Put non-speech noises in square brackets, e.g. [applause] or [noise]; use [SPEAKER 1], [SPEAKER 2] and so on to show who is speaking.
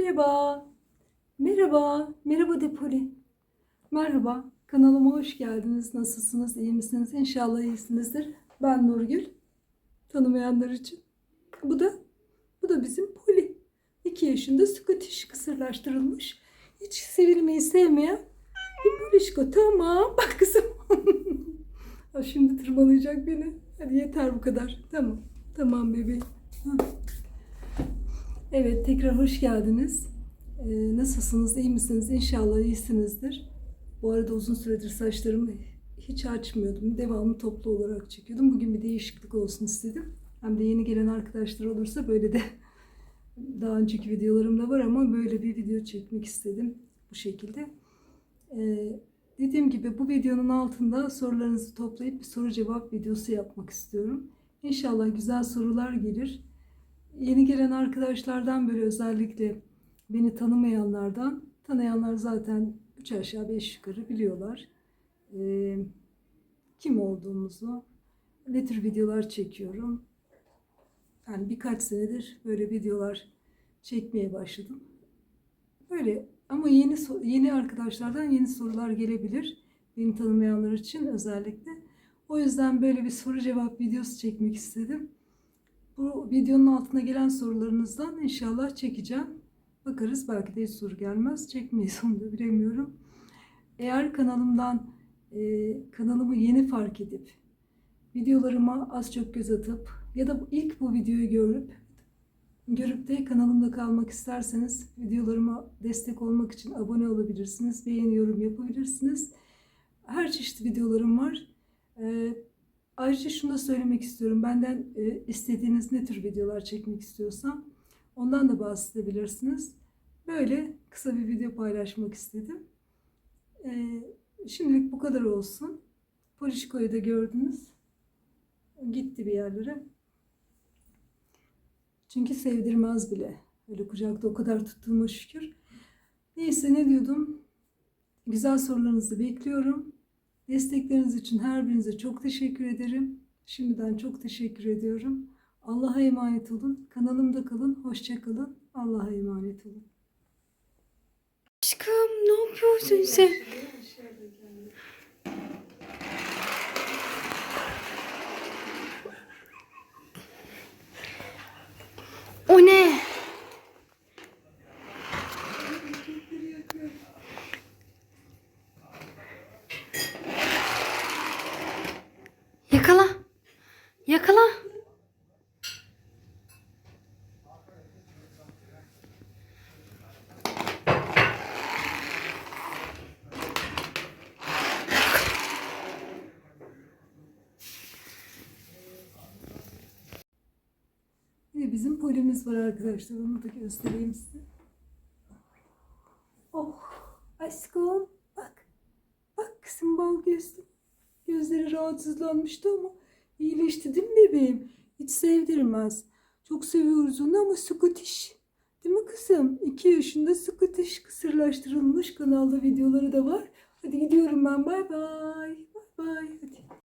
[SPEAKER 1] Merhaba. Merhaba. Merhaba Depoli. Merhaba. Kanalıma hoş geldiniz. Nasılsınız? İyi misiniz? İnşallah iyisinizdir. Ben Nurgül. Tanımayanlar için. Bu da bu da bizim Poli. 2 yaşında Scottish kısırlaştırılmış. Hiç sevilmeyi sevmeyen bir polişko. Tamam. Bak kızım. [laughs] Şimdi tırmalayacak beni. Hadi yeter bu kadar. Tamam. Tamam bebeğim. Ha. Evet tekrar hoş geldiniz. Ee, nasılsınız? İyi misiniz? İnşallah iyisinizdir. Bu arada uzun süredir saçlarımı hiç açmıyordum. Devamlı toplu olarak çekiyordum. Bugün bir değişiklik olsun istedim. Hem de yeni gelen arkadaşlar olursa böyle de [laughs] daha önceki videolarımda var ama böyle bir video çekmek istedim bu şekilde. Ee, dediğim gibi bu videonun altında sorularınızı toplayıp bir soru cevap videosu yapmak istiyorum. İnşallah güzel sorular gelir. Yeni gelen arkadaşlardan böyle özellikle beni tanımayanlardan, tanıyanlar zaten 3 aşağı 5 yukarı biliyorlar. Ee, kim olduğumuzu, ne tür videolar çekiyorum. Yani birkaç senedir böyle videolar çekmeye başladım. Böyle ama yeni yeni arkadaşlardan yeni sorular gelebilir. Beni tanımayanlar için özellikle. O yüzden böyle bir soru cevap videosu çekmek istedim. Bu videonun altına gelen sorularınızdan inşallah çekeceğim. Bakarız belki de hiç soru gelmez. Çekmeyiz onu da bilemiyorum. Eğer kanalımdan e, kanalımı yeni fark edip videolarıma az çok göz atıp ya da ilk bu videoyu görüp görüp de kanalımda kalmak isterseniz videolarıma destek olmak için abone olabilirsiniz. Beğeni yorum yapabilirsiniz. Her çeşit videolarım var. Ee, Ayrıca şunu da söylemek istiyorum. Benden e, istediğiniz ne tür videolar çekmek istiyorsam ondan da bahsedebilirsiniz. Böyle kısa bir video paylaşmak istedim. E, şimdilik bu kadar olsun. Polişko'yu da gördünüz. Gitti bir yerlere. Çünkü sevdirmez bile. Öyle kucakta o kadar tuttuğuma şükür. Neyse ne diyordum? Güzel sorularınızı bekliyorum. Destekleriniz için her birinize çok teşekkür ederim. Şimdiden çok teşekkür ediyorum. Allah'a emanet olun. Kanalımda kalın. Hoşça kalın. Allah'a emanet olun.
[SPEAKER 2] Aşkım ne yapıyorsun sen? O ne?
[SPEAKER 1] Bizim polimiz var arkadaşlar. Onu da göstereyim size. Oh aşkım bak. Bak kızım bal gözlü. Gözleri rahatsızlanmıştı ama iyileşti değil mi bebeğim? Hiç sevdirmez. Çok seviyoruz onu ama Scottish. Değil mi kızım? 2 yaşında Scottish kısırlaştırılmış kanalda videoları da var. Hadi gidiyorum ben. Bay bay. Bay bay. Hadi.